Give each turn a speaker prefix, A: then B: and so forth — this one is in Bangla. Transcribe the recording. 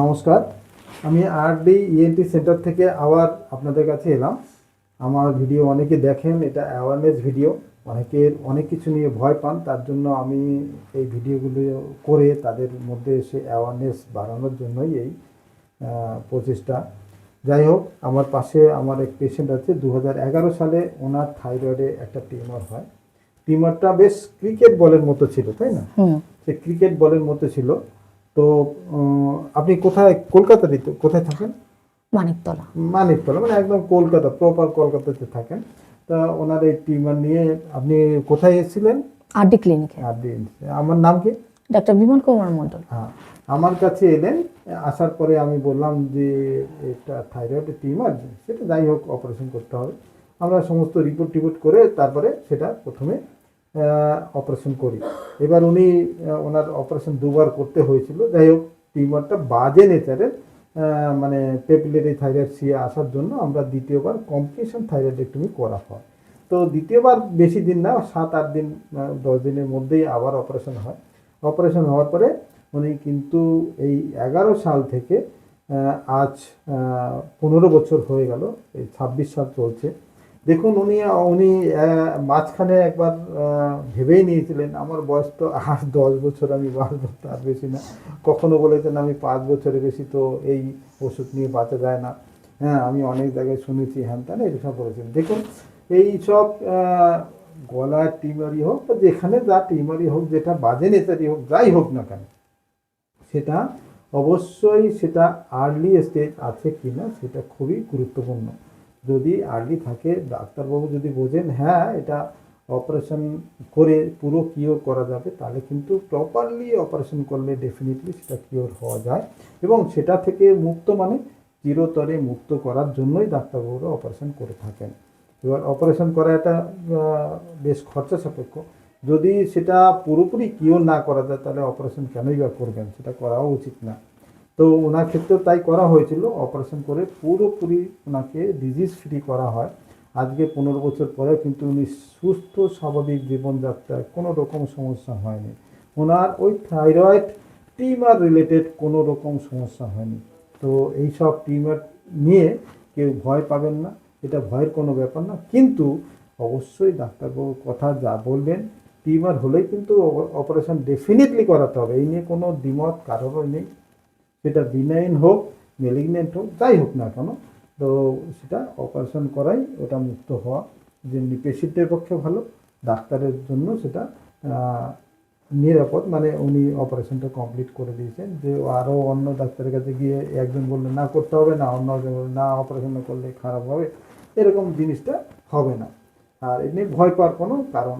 A: নমস্কার। আমি আরডি ইএনটি সেন্টার থেকে আবার আপনাদের কাছে এলাম। আমার ভিডিও অনেকে দেখেন এটা অ্যাওয়ারনেস ভিডিও অনেকের অনেক কিছু নিয়ে ভয় পান তার জন্য আমি এই ভিডিওগুলো করে তাদের মধ্যে এসে অ্যাওয়ারনেস বাড়ানোর জন্যই এই প্রচেষ্টা। যাই হোক আমার পাশে আমার এক পেশেন্ট আছে দু হাজার এগারো সালে ওনার থাইরয়েডে একটা টিউমার হয়। টিউমারটা বেশ ক্রিকেট বলের মতো ছিল তাই না? সে ক্রিকেট বলের মতো ছিল। তো আপনি কোথায় কলকাতারই তো কোথায় থাকেন?
B: মানিকতলা।
A: মানিকতলা মানে একদম কলকাতা প্রপার কলকাতাতে থাকেন। তা ওনার এই টিউমার নিয়ে আপনি কোথায় এসেছিলেন?
B: আরডি ক্লিনিকে।
A: আর আমার নাম কি?
B: ডাক্তার বিমল কুমার মণ্ডল।
A: হ্যাঁ আমার কাছে এলেন আসার পরে আমি বললাম যে এটা থাইরয়েড টিউমার সেটা যাই হোক অপারেশন করতে হবে। আমরা সমস্ত রিপোর্ট টিপোর্ট করে তারপরে সেটা প্রথমে অপারেশন করি। এবার উনি ওনার অপারেশন দুবার করতে হয়েছিল। যাই হোক টিউমারটা বাজে নেচারের মানে পেপিলারি থাইরয়েড সি আসার জন্য আমরা দ্বিতীয়বার কমপ্লিশন থাইরয়েডেক্টমি করা হয়। তো দ্বিতীয়বার বেশি দিন না, সাত, আট দিন দশ দিনের মধ্যেই আবার অপারেশন হয়। অপারেশন হওয়ার পরে উনি কিন্তু এই এগারো সাল থেকে আজ পনেরো বছর হয়ে গেল, এই ছাব্বিশ সাল চলছে। দেখুন, উনি উনি মাঝখানে একবার ভেবেই নিয়েছিলেন, আমার বয়স তো আর দশ বছর আমি বাঁচবো, তার বেশি না। কখনো বলেছেন আমি পাঁচ বছরের বেশি, তো এই ওষুধ নিয়ে বাঁচা যায় না। হ্যাঁ আমি অনেক জায়গায় শুনেছি, হ্যান ত্যান এরকম বলেছেন। দেখুন, এই সব গলার টিমারি হোক বা যেখানে যা টিমারি হোক, যেটা বাজে নেতারি হোক, যাই হোক না কেন, সেটা অবশ্যই সেটা আর্লি স্টেজ আছে কি না সেটা খুবই গুরুত্বপূর্ণ। যদি আর্লি থাকে ডাক্তারবাবু যদি বোঝেন হ্যাঁ এটা অপারেশন করে পুরো কিওর করা যাবে তাহলে কিন্তু প্রপারলি অপারেশন করলে ডেফিনেটলি সেটা কিওর হওয়া যায়। এবং সেটা থেকে মুক্ত মানে চিরতরে মুক্ত করার জন্যই ডাক্তারবাবুরা অপারেশন করে থাকেন। এবার অপারেশন করা আহ, বেশ খরচা সাপেক্ষ। যদি সেটা পুরোপুরি কিওর না করা যায় তাহলে অপারেশন কেনই বা করবেন? সেটা করাও উচিত না। তো ওনার ক্ষেত্রেও তাই করা হয়েছিল। অপারেশন করে পুরোপুরি ওনাকে ডিজিজ ফ্রি করা হয়। আজকে পনেরো বছর পরে কিন্তু উনি সুস্থ, স্বাভাবিক জীবনযাত্রায় কোনো রকম সমস্যা হয়নি। ওনার ওই থাইরয়েড টিমার রিলেটেড কোনো রকম সমস্যা হয়নি। তো এই সব টিমার নিয়ে কেউ ভয় পাবেন না। এটা ভয়ের কোনো ব্যাপার না। কিন্তু অবশ্যই ডাক্তারবাবুর কথা যা বলবেন টিউমার হলেই কিন্তু অপারেশন ডেফিনেটলি করাতে হবে। এই নিয়ে কোনো দ্বিমত কারোরই নেই। সেটা বিনাইন হোক মেলিগনেন্ট হোক, যাই হোক না কেন, তো সেটা অপারেশন করাই ওটা মুক্ত হওয়া যেমনি পেশেন্টের পক্ষে ভালো, ডাক্তারের জন্য সেটা নিরাপদ মানে উনি অপারেশনটা কমপ্লিট করে দিয়েছেন, যে আরও অন্য ডাক্তারের কাছে গিয়ে একজন বললে, না করতে হবে না অন্য একজন বললে, না অপারেশন করলে খারাপ হবে এরকম জিনিসটা হবে না। আর এমনি ভয় পাওয়ার কোনো কারণ